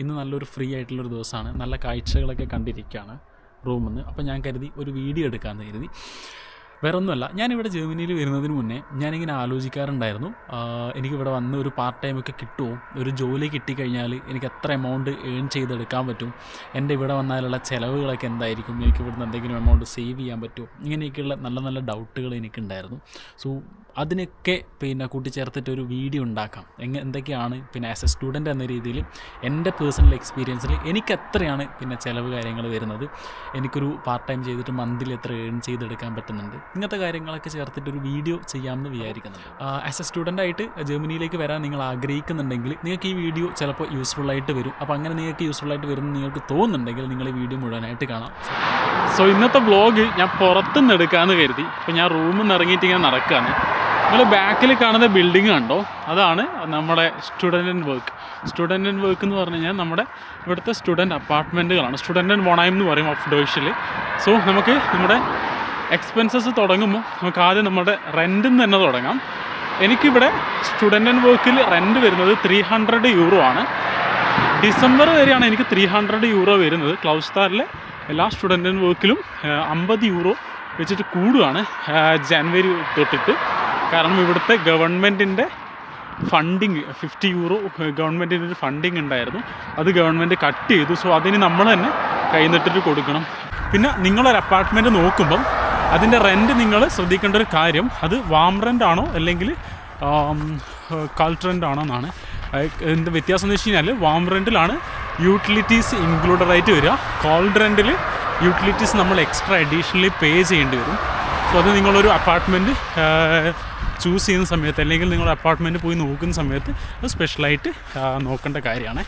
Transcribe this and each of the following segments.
ഇന്ന് നല്ലൊരു ഫ്രീ ആയിട്ടുള്ളൊരു ദിവസമാണ്. നല്ല കാഴ്ചകളൊക്കെ കണ്ടിരിക്കുകയാണ് റൂമിൽ നിന്ന് അപ്പോൾ ഞാൻ കരുതി ഒരു വീഡിയോ എടുക്കാമെന്ന് കരുതി. വേറെ ഒന്നുമല്ല ഞാനിവിടെ ജർമ്മനിയിൽ വരുന്നതിന് മുന്നേ ഞാനിങ്ങനെ ആലോചിക്കാറുണ്ടായിരുന്നു. എനിക്കിവിടെ വന്ന് ഒരു പാർട്ട് ടൈം ഒക്കെ കിട്ടുമോ? ഒരു ജോലി കിട്ടിക്കഴിഞ്ഞാൽ എനിക്ക് എത്ര എമൗണ്ട് ഏൺ ചെയ്തെടുക്കാൻ പറ്റും? എന്റെ ഇവിടെ വന്നാലുള്ള ചിലവുകളൊക്കെ എന്തായിരിക്കും? എനിക്ക് ഇവിടുന്ന് എന്തെങ്കിലും എമൗണ്ട് സേവ് ചെയ്യാൻ പറ്റുമോ? ഇങ്ങനെയൊക്കെയുള്ള നല്ല നല്ല ഡൗട്ടുകൾ എനിക്കുണ്ടായിരുന്നു. സോ അതിനൊക്കെ പിന്നെ കൂട്ടിച്ചേർത്തിട്ട് ഒരു വീഡിയോ ഉണ്ടാക്കാം. എങ്ങനെ എന്തൊക്കെയാണ് പിന്നെ ആസ് എ സ്റ്റുഡന്റ് എന്ന രീതിയിൽ എന്റെ പേഴ്സണൽ എക്സ്പീരിയൻസിൽ എനിക്ക് എത്രയാണ് പിന്നെ ചിലവ് കാര്യങ്ങൾ വരുന്നത്? എനിക്കൊരു പാർട്ട് ടൈം ചെയ്തിട്ട് മന്തിൽ എത്ര ഏൺ ചെയ്തെടുക്കാൻ പറ്റുന്നുണ്ട്? ഇങ്ങനത്തെ കാര്യങ്ങളൊക്കെ ചേർത്തിട്ട് ഒരു വീഡിയോ ചെയ്യാമെന്ന് വിചാരിക്കുന്നുണ്ട്. ആസ് എ സ്റ്റുഡന്റ് ആയിട്ട് ജർമ്മനിയിലേക്ക് വരാൻ നിങ്ങൾ ആഗ്രഹിക്കുന്നുണ്ടെങ്കിൽ നിങ്ങൾക്ക് ഈ വീഡിയോ ചിലപ്പോൾ യൂസ്ഫുൾ ആയിട്ട് വരും. അപ്പോൾ അങ്ങനെ നിങ്ങൾക്ക് യൂസ്ഫുൾ ആയിട്ട് വരുമെന്ന് നിങ്ങൾക്ക് തോന്നുന്നുണ്ടെങ്കിൽ നിങ്ങൾ ഈ വീഡിയോ മുഴുവനായിട്ട് കാണാം. സോ ഇന്നത്തെ വ്ളോഗ് ഞാൻ പുറത്തുനിന്ന് എടുക്കാമെന്ന് കരുതി. അപ്പോൾ ഞാൻ റൂമിൽ നിന്ന് ഇറങ്ങിയിട്ട് ഇങ്ങനെ നടക്കുകയാണ് നിങ്ങൾ ബാക്കിൽ കാണുന്ന ബിൽഡിംഗ് കണ്ടോ? അതാണ് നമ്മുടെ student and work student and work എന്ന് പറഞ്ഞു കഴിഞ്ഞാൽ നമ്മുടെ ഇവിടുത്തെ സ്റ്റുഡന്റ് അപ്പാർട്ട്മെന്റുകളാണ് സ്റ്റുഡന്റ് ആൻഡ് വോണായം എന്ന് പറയും ഓഫ് ഡോഷ്യൽ സോ നമുക്ക് നമ്മുടെ എക്സ്പെൻസസ് തുടങ്ങുമ്പോൾ നമുക്ക് ആദ്യം നമ്മുടെ റെന്റിൽ നിന്ന് തന്നെ തുടങ്ങാം. എനിക്കിവിടെ സ്റ്റുഡന്റ് ആൻഡ് വർക്കിൽ റെന്റ് വരുന്നത് ത്രീ ഹൺഡ്രഡ് യൂറോ ആണ്. ഡിസംബർ വരെയാണ് എനിക്ക് ത്രീ ഹൺഡ്രഡ് യൂറോ വരുന്നത്. ക്ലൗസ്താറിലെ എല്ലാ സ്റ്റുഡന്റ് ആൻഡ് വർക്കിലും അമ്പത് യൂറോ വെച്ചിട്ട് കൂടുകയാണ് ജനുവരി തൊട്ടിട്ട്. കാരണം ഇവിടുത്തെ ഗവൺമെന്റിന്റെ ഫണ്ടിങ് ഫിഫ്റ്റി യൂറോ ഗവൺമെന്റിന്റെ ഒരു ഫണ്ടിങ് ഉണ്ടായിരുന്നു. അത് ഗവൺമെന്റ് കട്ട് ചെയ്തു. സോ അതിന് നമ്മൾ തന്നെ കൈനിട്ടിട്ട് കൊടുക്കണം. പിന്നെ നിങ്ങളൊരു അപ്പാർട്ട്മെന്റ് നോക്കുമ്പം അതിന്റെ റെന്റ് നിങ്ങൾ ശ്രദ്ധിക്കേണ്ട ഒരു കാര്യം അത് വാം റെന്റ് ആണോ അല്ലെങ്കിൽ കൾട്ട് റെന്റ് ആണോ എന്നാണ് എന്ത് വ്യത്യാസം എന്ന് വെച്ച് കഴിഞ്ഞാൽ വാം റെന്റിലാണ് യൂട്ടിലിറ്റീസ് ഇൻക്ലൂഡഡ് ആയിട്ട് വരിക. കോൾഡ് റെന്റിൽ യൂട്ടിലിറ്റീസ് നമ്മൾ എക്സ്ട്രാ അഡീഷണലി പേ ചെയ്യേണ്ടി വരും. സോ അത് നിങ്ങളൊരു അപ്പാർട്ട്മെന്റ് ചൂസ് ചെയ്യുന്ന സമയത്ത് അല്ലെങ്കിൽ നിങ്ങൾ അപ്പാർട്ട്മെന്റ് പോയി നോക്കുന്ന സമയത്ത് അത് സ്പെഷ്യലായിട്ട് നോക്കേണ്ട കാര്യമാണ്.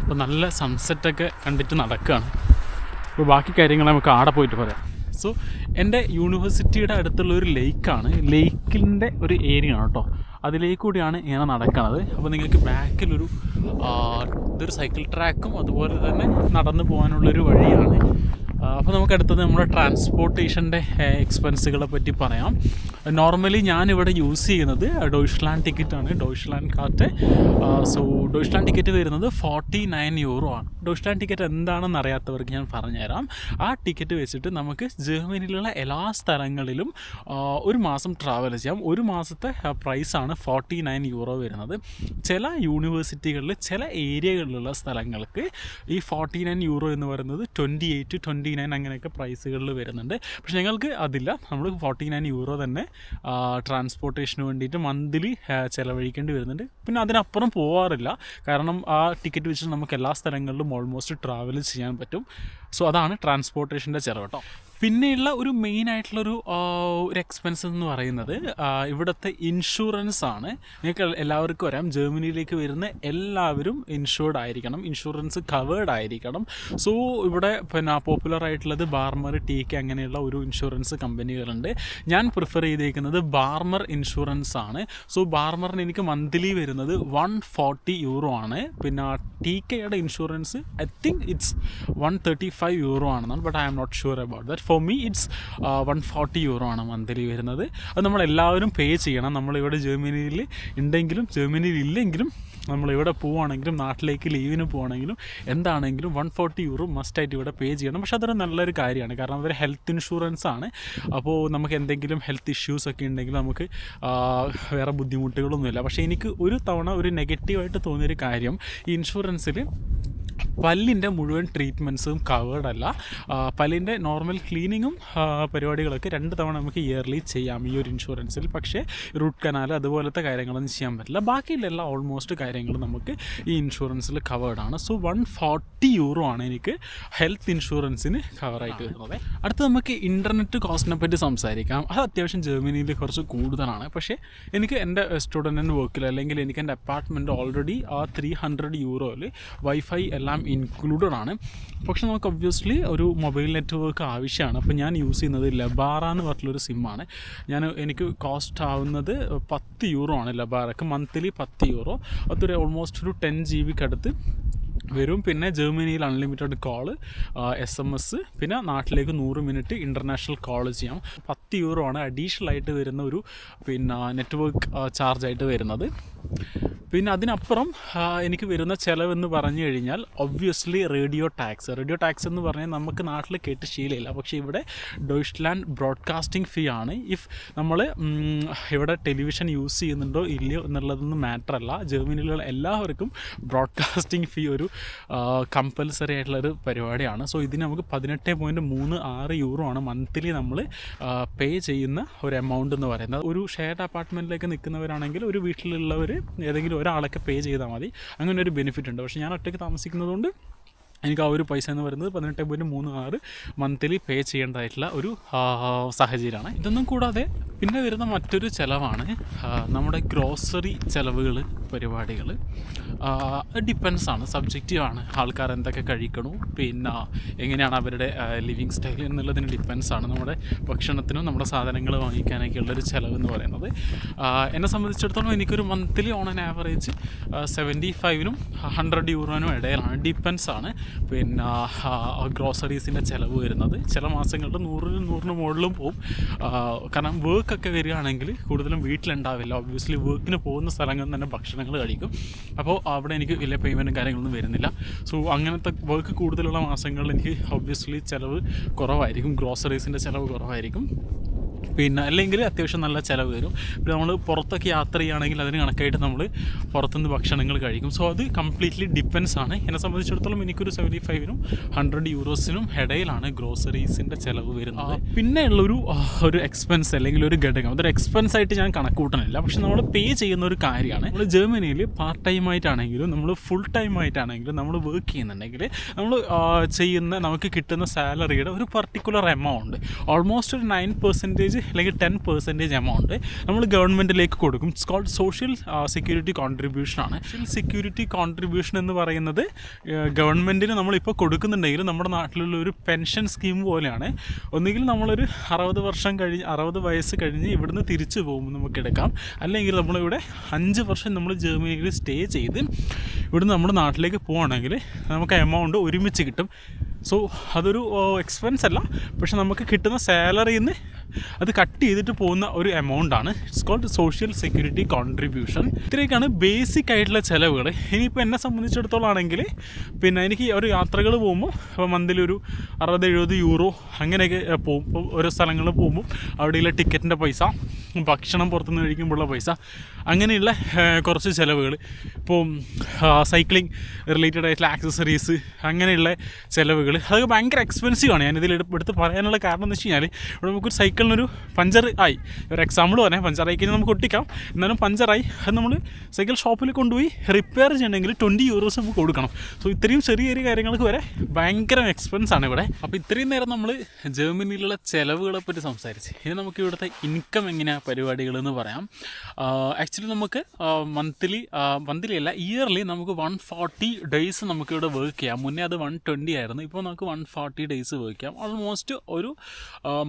അപ്പോൾ നല്ല സൺസെറ്റൊക്കെ കണ്ടിട്ട് നടക്കുകയാണ് അപ്പോൾ ബാക്കി കാര്യങ്ങൾ നമുക്ക് ആടെ പോയിട്ട് പറയാം. സോ എന്റെ യൂണിവേഴ്സിറ്റിയുടെ അടുത്തുള്ള ഒരു ലേക്കാണ് ലേക്കിന്റെ ഒരു ഏരിയ ആണ് കേട്ടോ അതിലേക്ക് കൂടിയാണ് ഇങ്ങനെ നടക്കുന്നത് അപ്പോൾ നിങ്ങൾക്ക് ബാക്കിലൊരു ഇതൊരു സൈക്കിൾ ട്രാക്കും അതുപോലെ തന്നെ നടന്നു പോകാനുള്ളൊരു വഴിയാണ് അപ്പോൾ നമുക്ക് അടുത്തത് നമ്മുടെ ട്രാൻസ്പോർട്ടേഷന്റെ എക്സ്പെൻസുകളെ പറ്റി പറയാം. നോർമലി ഞാനിവിടെ യൂസ് ചെയ്യുന്നത് ഡോയ്ഷ്ലാൻഡ് ആണ് ഡോയ്ഷ്ലാൻഡ് കാർട്ട് സോ ഡോയ്ഷ്ലാൻഡ് ടിക്കറ്റ് വരുന്നത് ഫോർട്ടി നയൻ യൂറോ ആണ്. ഡോയ്ഷ്ലാൻഡ് ടിക്കറ്റ് എന്താണെന്ന് അറിയാത്തവർക്ക് ഞാൻ പറഞ്ഞുതരാം. ആ ടിക്കറ്റ് വെച്ചിട്ട് നമുക്ക് ജർമ്മനിയിലുള്ള എല്ലാ സ്ഥലങ്ങളിലും ഒരു മാസം ട്രാവൽ ചെയ്യാം. ഒരു മാസത്തെ പ്രൈസാണ് ഫോർട്ടി നയൻ യൂറോ വരുന്നത്. ചില യൂണിവേഴ്സിറ്റികളിൽ ചില ഏരിയകളിലുള്ള സ്ഥലങ്ങൾക്ക് ഈ ഫോർട്ടി നയൻ യൂറോ എന്ന് പറയുന്നത് ട്വന്റി എയ്റ്റ് ട്വന്റി നയൻ അങ്ങനെയൊക്കെ പ്രൈസുകളിൽ വരുന്നുണ്ട്. പക്ഷെ ഞങ്ങൾക്ക് അതില്ല. നമ്മൾ ഫോർട്ടി നയൻ യൂറോ തന്നെ ട്രാൻസ്പോർട്ടേഷന് വേണ്ടിയിട്ട് മന്ത്ലി ചിലവഴിക്കേണ്ടി വരുന്നുണ്ട്. പിന്നെ അതിനപ്പുറം പോവാറില്ല. കാരണം ആ ടിക്കറ്റ് വെച്ചിട്ട് നമുക്ക് എല്ലാ സ്ഥലങ്ങളിലും ഓൾമോസ്റ്റ് ട്രാവൽ ചെയ്യാൻ പറ്റും. സോ അതാണ് ട്രാൻസ്പോർട്ടേഷന്റെ ചിലവ് കേട്ടോ പിന്നെയുള്ള ഒരു മെയിൻ ആയിട്ടുള്ളൊരു ഒരു എക്സ്പെൻസ് എന്ന് പറയുന്നത് ഇവിടുത്തെ ഇൻഷുറൻസ് ആണ്. നിങ്ങൾക്ക് എല്ലാവർക്കും വരാം ജർമ്മനിയിലേക്ക് വരുന്ന എല്ലാവരും ഇൻഷുർഡ് ആയിരിക്കണം. ഇൻഷുറൻസ് കവേർഡ് ആയിരിക്കണം. സോ ഇവിടെ പിന്നെ പോപ്പുലർ ആയിട്ടുള്ളത് ബാർമർ ടീക്ക് അങ്ങനെയുള്ള ഒരു ഇൻഷുറൻസ് കമ്പനികളുണ്ട് ഞാൻ പ്രിഫർ ചെയ്തേക്കുന്നത് ബാർമർ ഇൻഷുറൻസ് ആണ്. സോ ബാർമറിന് എനിക്ക് മന്ത്ലി വരുന്നത് വൺ ഫോർട്ടി യൂറോ ആണ്. പിന്നെ ടി കെയുടെ insurance I think it's one thirty five euro ആണെന്നാണ് but I am not sure about that for me it's one forty euro ആണ് മന്ത്ലി വരുന്നത്. അത് നമ്മൾ എല്ലാവരും പേ ചെയ്യണം. നമ്മളിവിടെ ജർമ്മനിയിൽ ഉണ്ടെങ്കിലും ജർമ്മനിയിൽ ഇല്ലെങ്കിലും നമ്മളിവിടെ പോവുകയാണെങ്കിലും നാട്ടിലേക്ക് ലീവിന് പോവുകയാണെങ്കിലും എന്താണെങ്കിലും വൺ ഫോർട്ടി യൂറോ മസ്റ്റായിട്ട് ഇവിടെ പേ ചെയ്യണം. പക്ഷേ അതൊരു നല്ലൊരു കാര്യമാണ്. കാരണം അതൊരു ഹെൽത്ത് ഇൻഷുറൻസ് ആണ്. അപ്പോൾ നമുക്ക് എന്തെങ്കിലും ഹെൽത്ത് ഇഷ്യൂസ് ഒക്കെ ഉണ്ടെങ്കിൽ നമുക്ക് വേറെ ബുദ്ധിമുട്ടുകളൊന്നുമില്ല. പക്ഷേ എനിക്ക് ഒരു തവണ ഒരു നെഗറ്റീവായിട്ട് തോന്നിയൊരു കാര്യം ഇൻഷുറൻസിൽ പല്ലിന്റെ മുഴുവൻ ട്രീറ്റ്മെന്റ്സും കവേർഡ് അല്ല. പല്ലിന്റെ നോർമൽ ക്ലീനിങ്ങും പരിപാടികളൊക്കെ രണ്ട് തവണ നമുക്ക് ഇയർലി ചെയ്യാം ഈ ഒരു ഇൻഷുറൻസിൽ പക്ഷേ റൂട്ട് കനാൽ അതുപോലത്തെ കാര്യങ്ങളൊന്നും ചെയ്യാൻ പറ്റില്ല. ബാക്കിയുള്ള എല്ലാ ഓൾമോസ്റ്റ് കാര്യങ്ങളും നമുക്ക് ഈ ഇൻഷുറൻസിൽ കവേർഡ് ആണ്. സോ വൺ ഫോർട്ടി യൂറോ ആണ് എനിക്ക് ഹെൽത്ത് ഇൻഷുറൻസിന് കവറായിട്ട് വരുന്നത്. അടുത്ത് നമുക്ക് ഇന്റർനെറ്റ് കോസ്റ്റിനെ പറ്റി സംസാരിക്കാം. അത് അത്യാവശ്യം ജർമ്മനിയിൽ കുറച്ച് കൂടുതലാണ്. പക്ഷേ എനിക്ക് എന്റെ സ്റ്റുഡന്റ് വർക്കിൽ അല്ലെങ്കിൽ എനിക്ക് എന്റെ അപ്പാർട്ട്മെന്റ് ഓൾറെഡി ആ ത്രീ ഹൺഡ്രഡ് യൂറോയിൽ വൈഫൈ എല്ലാം ഇൻക്ലൂഡഡ് ആണ്. പക്ഷെ നമുക്ക് ഒബ്വിയസ്ലി ഒരു മൊബൈൽ നെറ്റ്വർക്ക് ആവശ്യമാണ്. അപ്പോൾ ഞാൻ യൂസ് ചെയ്യുന്നത് ലബാറ എന്ന് പറഞ്ഞിട്ടുള്ളൊരു സിമ്മാണ് ഞാൻ എനിക്ക് കോസ്റ്റ് ആവുന്നത് പത്ത് യൂറോ ആണ് ലബാറക്ക് മന്ത്ലി പത്ത് യൂറോ അതൊരു ഓൾമോസ്റ്റ് ഒരു ടെൻ ജി ബിക്ക് അടുത്ത് വരും. പിന്നെ ജർമ്മനിയിൽ unlimited call S M S പിന്നെ നാട്ടിലേക്ക് നൂറ് മിനിറ്റ് ഇന്റർനാഷണൽ കോൾ ചെയ്യാം. പത്ത് യൂറോ ആണ് അഡീഷണൽ ആയിട്ട് വരുന്ന ഒരു പിന്നെ നെറ്റ്വർക്ക് ചാർജ് ആയിട്ട് വരുന്നത്. പിന്നെ അതിനപ്പുറം എനിക്ക് വരുന്ന ചിലവെന്ന് പറഞ്ഞു കഴിഞ്ഞാൽ obviously radio tax radio tax എന്ന് പറഞ്ഞാൽ നമുക്ക് നാട്ടിൽ കേട്ട് ശീലമില്ല. പക്ഷേ ഇവിടെ ഡോയ്ച്ച്ലാൻഡ് ബ്രോഡ്കാസ്റ്റിംഗ് ഫീ ആണ്. ഇഫ് നമ്മൾ ഇവിടെ ടെലിവിഷൻ യൂസ് ചെയ്യുന്നുണ്ടോ ഇല്ലയോ എന്നുള്ളതൊന്നും മാറ്ററല്ല ജർമ്മനിയിലുള്ള എല്ലാവർക്കും ബ്രോഡ്കാസ്റ്റിംഗ് ഫീ ഒരു കമ്പൽസറി ആയിട്ടുള്ളൊരു പരിപാടിയാണ്. സോ ഇതിന് നമുക്ക് പതിനെട്ട് പോയിന്റ് മൂന്ന് ആറ് യൂറോ ആണ് മന്ത്ലി നമ്മൾ പേ ചെയ്യുന്ന ഒരു എമൗണ്ട് എന്ന് പറയുന്നത്. ഒരു ഷെയർഡ് അപ്പാർട്ട്മെന്റിലേക്ക് നിൽക്കുന്നവരാണെങ്കിൽ ഒരു വീട്ടിലുള്ളവർ ഏതെങ്കിലും ഒരാളൊക്കെ പേ ചെയ്താൽ മതി. അങ്ങനെ ഒരു ബെനിഫിറ്റ് ഉണ്ട്. പക്ഷേ ഞാൻ ഒറ്റയ്ക്ക് താമസിക്കുന്നതുകൊണ്ട് എനിക്ക് ആ ഒരു പൈസ എന്ന് പറയുന്നത് പതിനെട്ട് പോയിന്റ് മൂന്ന് ആറ് മന്ത്ലി പേ ചെയ്യേണ്ടതായിട്ടുള്ള ഒരു സാഹചര്യമാണ്. ഇതൊന്നും കൂടാതെ പിന്നെ വരുന്ന മറ്റൊരു ചിലവാണ് നമ്മുടെ ഗ്രോസറി ചിലവുകൾ പരിപാടികൾ ഡിപ്പെൻസ് ആണ്. സബ്ജക്റ്റീവ് ആണ്. ആൾക്കാർ എന്തൊക്കെ കഴിക്കണു പിന്നെ എങ്ങനെയാണ് അവരുടെ ലിവിങ് സ്റ്റൈൽ എന്നുള്ളതിന് ഡിപ്പെൻസ് ആണ്. നമ്മുടെ ഭക്ഷണത്തിനും നമ്മുടെ സാധനങ്ങൾ വാങ്ങിക്കാനൊക്കെ ഉള്ളൊരു ചിലവ് എന്ന് പറയുന്നത്. എന്നെ സംബന്ധിച്ചിടത്തോളം എനിക്കൊരു monthly on an average seventy ഫൈവിനും hundred യൂറോനും ഇടയിലാണ്. ഡിപ്പെൻസ് ആണ്. പിന്നെ ഗ്രോസറീസിന്റെ ചിലവ് വരുന്നത്. ചില മാസങ്ങളിൽ നൂറിനും നൂറിന് മുകളിലും പോവും. കാരണം വർക്കൊക്കെ വരികയാണെങ്കിൽ കൂടുതലും വീട്ടിലുണ്ടാവില്ല. ഒബ്വിയസ്ലി വർക്കിന് പോകുന്ന സ്ഥലങ്ങളിൽ തന്നെ ഭക്ഷണങ്ങൾ കഴിക്കും. അപ്പോൾ അവിടെ എനിക്ക് വലിയ പേയ്മെന്റും കാര്യങ്ങളൊന്നും വരുന്നില്ല. സോ അങ്ങനത്തെ വർക്ക് കൂടുതലുള്ള മാസങ്ങളിൽ എനിക്ക് ഒബ്വിയസ്ലി ചിലവ് കുറവായിരിക്കും. ഗ്രോസറീസിന്റെ ചിലവ് കുറവായിരിക്കും. പിന്നെ അല്ലെങ്കിൽ അത്യാവശ്യം നല്ല ചിലവ് വരും. പിന്നെ നമ്മൾ പുറത്തൊക്കെ യാത്ര ചെയ്യുകയാണെങ്കിൽ അതിന് കണക്കായിട്ട് നമ്മൾ പുറത്തുനിന്ന് ഭക്ഷണങ്ങൾ കഴിക്കും. സോ അത് കംപ്ലീറ്റ്ലി ഡിപ്പെൻസ് ആണ്. എന്നെ സംബന്ധിച്ചിടത്തോളം എനിക്കൊരു സെവന്റി ഫൈവിനും ഹൺഡ്രഡ് യൂറോസിനും ഇടയിലാണ് ഗ്രോസറീസിന്റെ ചിലവ് വരുന്നത്. പിന്നെ ഉള്ളൊരു ഒരു എക്സ്പെൻസ് അല്ലെങ്കിൽ ഒരു ഘടകം. അതൊരു എക്സ്പെൻസ് ആയിട്ട് ഞാൻ കണക്ക് കൂട്ടണില്ല പക്ഷെ നമ്മൾ പേ ചെയ്യുന്ന ഒരു കാര്യമാണ്. നമ്മൾ ജർമ്മനിയിൽ പാർട്ട് ടൈം ആയിട്ടാണെങ്കിലും നമ്മൾ ഫുൾ ടൈം ആയിട്ടാണെങ്കിലും നമ്മൾ വർക്ക് ചെയ്യുന്നുണ്ടെങ്കിൽ നമ്മൾ ചെയ്യുന്ന നമുക്ക് കിട്ടുന്ന സാലറിയുടെ ഒരു പർട്ടിക്കുലർ എമൗണ്ട് ഓൾമോസ്റ്റ് ഒരു നയൻ പെർസെന്റേജ് അല്ലെങ്കിൽ ടെൻ പെർസെന്റേജ് എമൗണ്ട് നമ്മൾ ഗവൺമെന്റിലേക്ക് കൊടുക്കും. It's called social security contribution ആണ്. സോഷ്യൽ സെക്യൂരിറ്റി കോൺട്രിബ്യൂഷൻ എന്ന് പറയുന്നത് ഗവൺമെന്റിന് നമ്മളിപ്പോൾ കൊടുക്കുന്നുണ്ടെങ്കിൽ നമ്മുടെ നാട്ടിലുള്ള ഒരു പെൻഷൻ സ്കീം പോലെയാണ്. ഒന്നുകിൽ നമ്മളൊരു അറുപത് വർഷം കഴിഞ്ഞ് അറുപത് വയസ്സ് കഴിഞ്ഞ് ഇവിടുന്ന് തിരിച്ചു പോകുമ്പോൾ നമുക്ക് എടുക്കാം. അല്ലെങ്കിൽ നമ്മളിവിടെ അഞ്ച് വർഷം നമ്മൾ ജർമ്മനിയിൽ സ്റ്റേ ചെയ്ത് ഇവിടുന്ന് നമ്മുടെ നാട്ടിലേക്ക് പോകണമെങ്കിൽ നമുക്ക് എമൗണ്ട് ഒരുമിച്ച് കിട്ടും. സോ അതൊരു എക്സ്പെൻസ് അല്ല. പക്ഷെ നമുക്ക് കിട്ടുന്ന സാലറിയിൽ നിന്ന് അത് കട്ട് ചെയ്തിട്ട് പോകുന്ന ഒരു എമൗണ്ട് ആണ്. It's called social security contribution ഇത്രയൊക്കെയാണ് ബേസിക് ആയിട്ടുള്ള ചിലവുകൾ ഇനിയിപ്പോൾ എന്നെ സംബന്ധിച്ചിടത്തോളം ആണെങ്കിൽ പിന്നെ എനിക്ക് ഒരു യാത്രകൾ പോകുമ്പോൾ ഇപ്പോൾ മന്തിൽ ഒരു അറുപത് എഴുപത് യൂറോ അങ്ങനെയൊക്കെ പോകും. ഇപ്പോൾ ഓരോ സ്ഥലങ്ങളിൽ പോകുമ്പോൾ അവിടെയുള്ള ടിക്കറ്റിന്റെ പൈസ ഭക്ഷണം പുറത്തുനിന്ന് കഴിക്കുമ്പോഴുള്ള പൈസ അങ്ങനെയുള്ള കുറച്ച് ചിലവുകൾ ഇപ്പോൾ സൈക്ലിംഗ് റിലേറ്റഡ് ആയിട്ടുള്ള ആക്സസറീസ് അങ്ങനെയുള്ള ചിലവുകൾ അതൊക്കെ ഭയങ്കര ആണ്. ഞാനിതിൽ എടു- എടുത്ത് പറയാനുള്ള കാരണം എന്ന് വെച്ച് കഴിഞ്ഞാൽ ഇവിടെ നമുക്കൊരു സൈക്കിളിനൊരു പഞ്ചർ ആയി. ഒരു എക്സാമ്പിൾ പറഞ്ഞാൽ പഞ്ചർ ആയി കഴിഞ്ഞാൽ നമുക്ക് ഒട്ടിക്കാം. എന്നാലും പഞ്ചറായി അത് നമ്മൾ സൈക്കിൾ ഷോപ്പിൽ കൊണ്ടുപോയി റിപ്പയർ ചെയ്യണമെങ്കിൽ ട്വന്റി യൂറോസ് നമുക്ക് കൊടുക്കണം. സോ ഇത്രയും ചെറിയ ചെറിയ കാര്യങ്ങൾക്ക് വരെ ഭയങ്കര എക്സ്പെൻസ് ആണ് ഇവിടെ. അപ്പോൾ ഇത്രയും നേരം നമ്മൾ ജർമ്മനിയിലുള്ള ചിലവുകളെ പറ്റി സംസാരിച്ച് ഇനി നമുക്ക് ഇവിടുത്തെ ഇൻകം എങ്ങനെയാണ് പരിപാടികൾ എന്ന് പറയാം. ആക്ച്വലി നമുക്ക് മന്ത്ലി മന്ത്ലി അല്ല ഇയർലി നമുക്ക് വൺ ഫോർട്ടി ഡേയ്സ് നമുക്ക് ഇവിടെ വർക്ക് ചെയ്യാം. മുന്നേ അത് വൺ ട്വന്റി ആയിരുന്നു ഇപ്പോൾ നമുക്ക് വൺ ഫോർട്ടി ഡേയ്സ് വർക്ക് ചെയ്യാം. ഓൾമോസ്റ്റ് ഒരു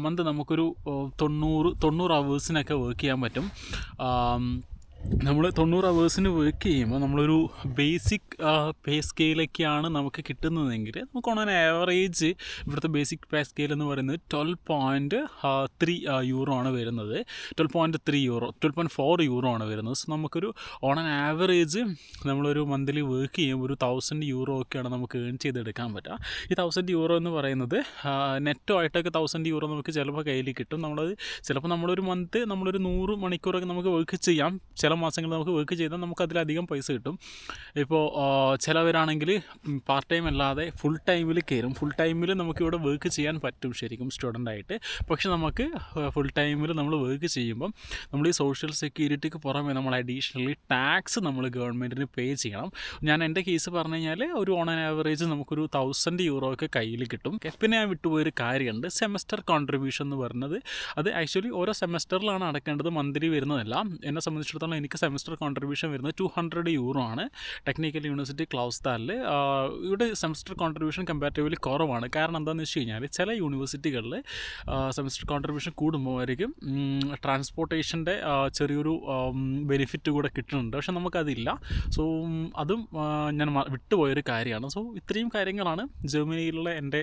മന്ത് നമുക്കൊരു തൊണ്ണൂറ് തൊണ്ണൂറ് അവേഴ്സിനൊക്കെ വർക്ക് ചെയ്യാൻ പറ്റും. നമ്മൾ തൊണ്ണൂറ് അവേഴ്സിന് വർക്ക് ചെയ്യുമ്പോൾ നമ്മളൊരു ബേസിക് പേ സ്കെയിലൊക്കെയാണ് നമുക്ക് കിട്ടുന്നതെങ്കിൽ നമുക്ക് ഓൺ ആൻ ആവറേജ് ഇവിടുത്തെ ബേസിക് പേ സ്കെയിൽ എന്ന് പറയുന്നത് ട്വൽവ് പോയിന്റ് ത്രീ യൂറോ ആണ് വരുന്നത്. Twelve point three euro twelve point four euro ആണ് വരുന്നത്. സോ നമുക്കൊരു ഓൺ ആൻ ആവറേജ് നമ്മളൊരു മന്ത്ലി വർക്ക് ചെയ്യുമ്പോൾ ഒരു തൗസൻഡ് യൂറോ ഒക്കെയാണ് നമുക്ക് ഏൺ ചെയ്തെടുക്കാൻ പറ്റുക. ഈ തൗസൻഡ് യൂറോ എന്ന് പറയുന്നത് നെറ്റോ ആയിട്ടൊക്കെ തൗസൻഡ് യൂറോ നമുക്ക് ചിലപ്പോൾ കയ്യിൽ കിട്ടും. നമ്മളത് ചിലപ്പോൾ നമ്മളൊരു മന്ത് നമ്മളൊരു നൂറ് മണിക്കൂറൊക്കെ നമുക്ക് വർക്ക് ചെയ്യാം. ചില മാസങ്ങളിൽ നമുക്ക് വർക്ക് ചെയ്താൽ നമുക്ക് അതിലധികം പൈസ കിട്ടും. ഇപ്പോൾ ചിലവരാണെങ്കിൽ പാർട്ട് ടൈം അല്ലാതെ ഫുൾ ടൈമിൽ കയറും ഫുൾ ടൈമിൽ നമുക്കിവിടെ വർക്ക് ചെയ്യാൻ പറ്റും ശരിക്കും സ്റ്റുഡന്റ് ആയിട്ട്. പക്ഷെ നമുക്ക് ഫുൾ ടൈമിൽ നമ്മൾ വർക്ക് ചെയ്യുമ്പം നമ്മൾ ഈ സോഷ്യൽ സെക്യൂരിറ്റിക്ക് പുറമെ നമ്മൾ അഡീഷണലി ടാക്സ് നമ്മൾ ഗവൺമെന്റിന് പേ ചെയ്യണം. ഞാൻ എന്റെ കേസ് പറഞ്ഞു കഴിഞ്ഞാൽ ഒരു ഓൺ ആവറേജ് നമുക്കൊരു തൗസൻഡ് യൂറോ ഒക്കെ കയ്യിൽ കിട്ടും. പിന്നെ ഞാൻ വിട്ടുപോയൊരു കാര്യമുണ്ട്. സെമസ്റ്റർ കോൺട്രിബ്യൂഷൻ എന്ന് പറയുന്നത് അത് ആക്ച്വലി ഓരോ സെമസ്റ്ററിലാണ് അടക്കേണ്ടത്. മന്ത്ലി വരുന്നതല്ല. എന്നെ സംബന്ധിച്ചിടത്തോളം എനിക്ക് സെമസ്റ്റർ കോൺട്രിബ്യൂഷൻ വരുന്നത് ടു ഹൺഡ്രഡ് യൂറോ ആണ്. ടെക്നിക്കൽ യൂണിവേഴ്സിറ്റി ക്ലൗസ്താലിൽ ഇവിടെ സെമസ്റ്റർ കോൺട്രിബ്യൂഷൻ കമ്പാരിറ്റീവ്ലി കുറവാണ്. കാരണം എന്താണെന്ന് വെച്ച് കഴിഞ്ഞാൽ ചില യൂണിവേഴ്സിറ്റികളിൽ സെമസ്റ്റർ കോൺട്രിബ്യൂഷൻ കൂടുമ്പോഴായിരിക്കും ട്രാൻസ്പോർട്ടേഷന്റെ ചെറിയൊരു ബെനിഫിറ്റ് കൂടെ കിട്ടുന്നുണ്ട്. പക്ഷെ നമുക്കതില്ല. സോ അതും ഞാൻ വിട്ടുപോയൊരു കാര്യമാണ്. സോ ഇത്രയും കാര്യങ്ങളാണ് ജർമ്മനിയിലുള്ള എന്റെ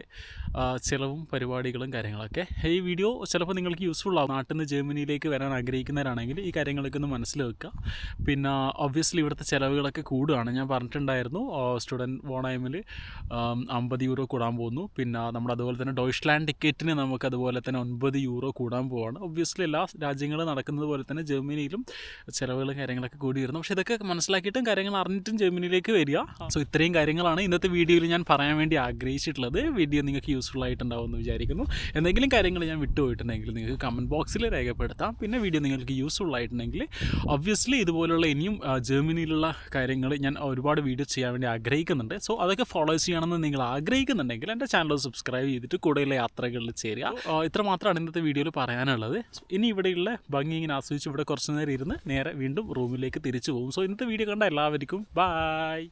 ചിലവും പരിപാടികളും കാര്യങ്ങളൊക്കെ. ഈ വീഡിയോ ചിലപ്പോൾ നിങ്ങൾക്ക് യൂസ്ഫുൾ ആവും. നാട്ടിൽ നിന്ന് ജർമ്മനിയിലേക്ക് വരാൻ ആഗ്രഹിക്കുന്നവരാണെങ്കിൽ ഈ കാര്യങ്ങളൊക്കെ ഒന്ന് മനസ്സിൽ വെക്കുക. പിന്നെ ഒബ്വിയസ്ലി ഇവിടുത്തെ ചിലവുകളൊക്കെ കൂടുകയാണ് ഞാൻ പറഞ്ഞിട്ടുണ്ടായിരുന്നു സ്റ്റുഡന്റ് വോണൈമിൽ അമ്പത് യൂറോ കൂടാൻ പോകുന്നു. പിന്നെ നമ്മുടെ അതുപോലെ തന്നെ ഡോയ്ഷ്ലാൻഡ് ടിക്കറ്റിന് നമുക്ക് അതുപോലെ തന്നെ ഒൻപത് യൂറോ കൂടാൻ പോവാണ്. ഒബ്വിയസ്ലി എല്ലാ രാജ്യങ്ങളും നടക്കുന്നത് പോലെ തന്നെ ജർമ്മനിയിലും ചിലവുകളും കാര്യങ്ങളൊക്കെ കൂടി വരുന്നു പക്ഷേ ഇതൊക്കെ മനസ്സിലാക്കിയിട്ടും കാര്യങ്ങൾ അറിഞ്ഞിട്ടും ജർമ്മനിയിലേക്ക് വരിക. സോ ഇത്രയും കാര്യങ്ങളാണ് ഇന്നത്തെ വീഡിയോയിൽ ഞാൻ പറയാൻ വേണ്ടി ആഗ്രഹിച്ചിട്ടുള്ളത്. വീഡിയോ നിങ്ങൾക്ക് യൂസ്ഫുൾ ആയിട്ടുണ്ടാവും എന്ന് വിചാരിക്കുന്നു. എന്തെങ്കിലും കാര്യങ്ങൾ ഞാൻ വിട്ടുപോയിട്ടുണ്ടെങ്കിൽ നിങ്ങൾക്ക് കമന്റ് ബോക്സിൽ രേഖപ്പെടുത്താം. പിന്നെ വീഡിയോ നിങ്ങൾക്ക് യൂസ്ഫുൾ ആയിട്ടുണ്ടെങ്കിൽ ഒബ്വിയസ്ലി ഇതുപോലുള്ള ഇനിയും ജർമ്മനിയിലുള്ള കാര്യങ്ങൾ ഞാൻ ഒരുപാട് വീഡിയോ ചെയ്യാൻ വേണ്ടി ആഗ്രഹിക്കുന്നുണ്ട്. സോ അതൊക്കെ ഫോളോ ചെയ്യണമെന്ന് നിങ്ങൾ ആഗ്രഹിക്കുന്നുണ്ടെങ്കിൽ എന്റെ ചാനൽ സബ്സ്ക്രൈബ് ചെയ്തിട്ട് കൂടെയുള്ള യാത്രകളിൽ ചേരുക. ആ, ഇത്ര മാത്രമാണ് ഇന്നത്തെ വീഡിയോയിൽ പറയാനുള്ളത്. ഇനി ഇവിടെയുള്ള ഭംഗി ഇങ്ങനെ ആസ്വദിച്ച് ഇവിടെ കുറച്ച് നേരം ഇരുന്ന് നേരെ വീണ്ടും റൂമിലേക്ക് തിരിച്ചു പോകും. സോ ഇന്നത്തെ വീഡിയോ കണ്ട എല്ലാവർക്കും ബായ്